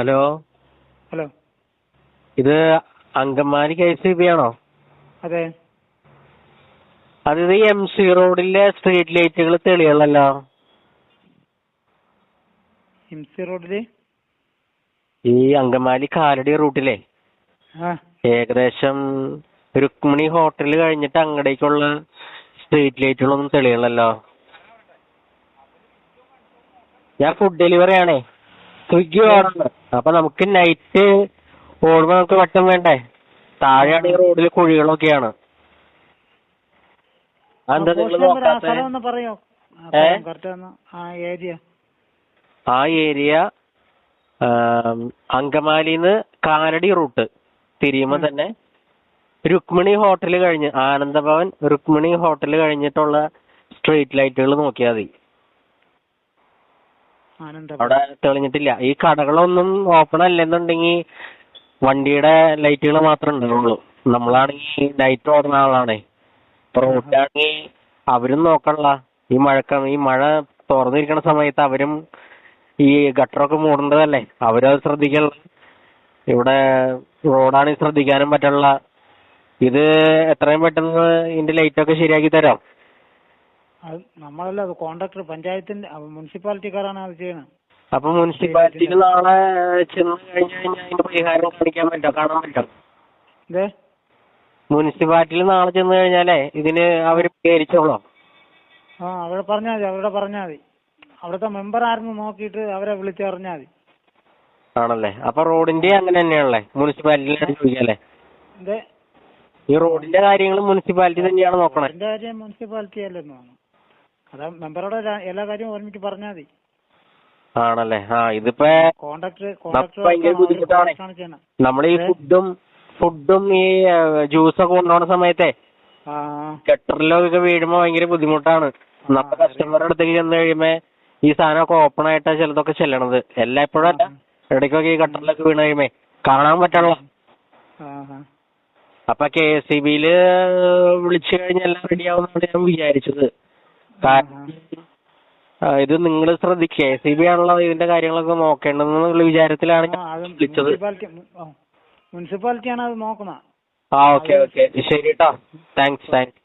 Hello? Hello. ഇത് Angamaly K C B ആണോ? അതെ. അത് ഇത് എം സി റോഡിലെ സ്ട്രീറ്റ് ലൈറ്റുകൾ തെളിയണല്ലോ. എംസി റോഡിൽ? ഈ അങ്കമാലി കാലടി റൂട്ടിലെ. ഏകദേശം രുക്മിണി ഹോട്ടൽ കഴിഞ്ഞിട്ട് അങ്ങടേക്കുള്ള സ്ട്രീറ്റ് ലൈറ്റുകളൊന്നും തെളിയണല്ലോ. ഞാൻ ഫുഡ് ഡെലിവറി ആണേ. സ്വിഗ്ഗി ഓർഡർ അപ്പൊ നമുക്ക് നൈറ്റ് ഓടുമ്പോ നമുക്ക് വെട്ടം വേണ്ടേ? താഴെയാണെങ്കിൽ റോഡിൽ കുഴികളൊക്കെയാണ്. ആ ഏരിയ അങ്കമാലിന്ന് കാനടി റൂട്ട്. തിരിയുമ്പോ തന്നെ രുക്മിണി ഹോട്ടൽ കഴിഞ്ഞ് ആനന്ദഭവൻ രുക്മിണി ഹോട്ടൽ കഴിഞ്ഞിട്ടുള്ള സ്ട്രീറ്റ് ലൈറ്റുകൾ നോക്കിയാൽ മതി. അവിടെ തെളിഞ്ഞിട്ടില്ല. ഈ കടകളൊന്നും ഓപ്പൺ അല്ലെന്നുണ്ടെങ്കിൽ വണ്ടിയുടെ ലൈറ്റുകൾ മാത്രമേ ഉണ്ടാവുള്ളൂ. നമ്മളാണെങ്കിൽ നൈറ്റ് ഓടുന്ന ആളാണേ. ഇപ്പൊ റോഡിലാണെങ്കിൽ അവരും നോക്കണല്ല ഈ മഴക്ക ഈ മഴ തുറന്നിരിക്കുന്ന സമയത്ത് അവരും ഈ ഗട്ടറൊക്കെ മൂടേണ്ടതല്ലേ? അവരത് ശ്രദ്ധിക്കണം ഇവിടെ റോഡാണെങ്കിൽ ശ്രദ്ധിക്കാനും പറ്റുള്ള ഇത് എത്രയും പെട്ടെന്ന് ഇതിന്റെ ലൈറ്റൊക്കെ ശരിയാക്കി തരാം. അത് നമ്മളല്ല അത് കോൺട്രാക്ടർ പഞ്ചായത്തിന്റെ മുനിസിപ്പാലിറ്റിക്കാരാണ് അത് ചെയ്യണത് അപ്പൊ മുനിസിപ്പാലിറ്റിയിൽ നാളെ ചെന്ന് കഴിഞ്ഞു കഴിഞ്ഞാൽ അതിന്റെ പരിഹാരം കാണിക്കാൻ പറ്റും? കാണാൻ പറ്റും? മുനിസിപ്പാലിറ്റിയിൽ നാളെ ചെന്ന് കഴിഞ്ഞാലേ ഇതിന് അവർ പരിഹരിച്ചോളോ ആ അവിടെ പറഞ്ഞാൽ മതി അവരോട് പറഞ്ഞാൽ മതി. അവിടുത്തെ മെമ്പർ ആരെന്ന് നോക്കിയിട്ട് അവരെ വിളിച്ച് പറഞ്ഞാൽ മതി. ആണല്ലേ? അപ്പൊ റോഡിന്റെ അങ്ങനെ തന്നെയാണല്ലേ? മുനിസിപ്പാലിറ്റിയിലാണ് ചോദിക്കാല്ലേ? ഈ റോഡിന്റെ കാര്യങ്ങൾ മുനിസിപ്പാലിറ്റി തന്നെയാണ് നോക്കണേ. എന്റെ കാര്യം മുനിസിപ്പാലിറ്റി അല്ലെന്ന് തോന്നുന്നു. അതാ മെമ്പറോട് എല്ലാ- കാര്യവും ഓർമ്മിച്ച് പറഞ്ഞാൽ മതി. ആണല്ലേ? ആ ഇതിപ്പോ ഭയങ്കര ബുദ്ധിമുട്ടാണ്. നമ്മൾ ഈ? ഫുഡും ഫുഡും ഈ ജ്യൂസൊക്കെ കൊണ്ടുപോകുന്ന സമയത്തെ ഗട്ടറിലൊക്കെ വീഴുമ്പോ ഭയങ്കര ബുദ്ധിമുട്ടാണ്. നമ്മുടെ കസ്റ്റമറുടെ അടുത്തേക്ക് ചെന്ന് കഴിയുമ്പോ ഈ സാധനമൊക്കെ ഓപ്പൺ ആയിട്ടാ ചിലതൊക്കെ ചെല്ലണത്. എല്ലാ എപ്പോഴും അല്ല ഇടയ്ക്കൊക്കെ ഈ ഗട്ടറിലൊക്കെ വീണ് കഴിയുമ്പേ കാണാൻ പറ്റണല്ലോ അപ്പൊ കെ എസ് സി ബിയിൽ വിളിച്ചു കഴിഞ്ഞാൽ എല്ലാം റെഡി ആവുന്നു ഞാൻ വിചാരിച്ചത്. ഇത് നിങ്ങൾ ശ്രദ്ധിക്കുക എ സി ബി ആണല്ലോ ഇതിന്റെ കാര്യങ്ങളൊക്കെ നോക്കേണ്ടതെന്നുള്ള വിചാരത്തിലാണ് ഞാൻ വിളിച്ചത്. മുനിസിപ്പാലിറ്റിയാണ് അത് നോക്കുന്നത് ആ ഓക്കെ ഓക്കെ. ശരി ട്ടോ. Thanks thanks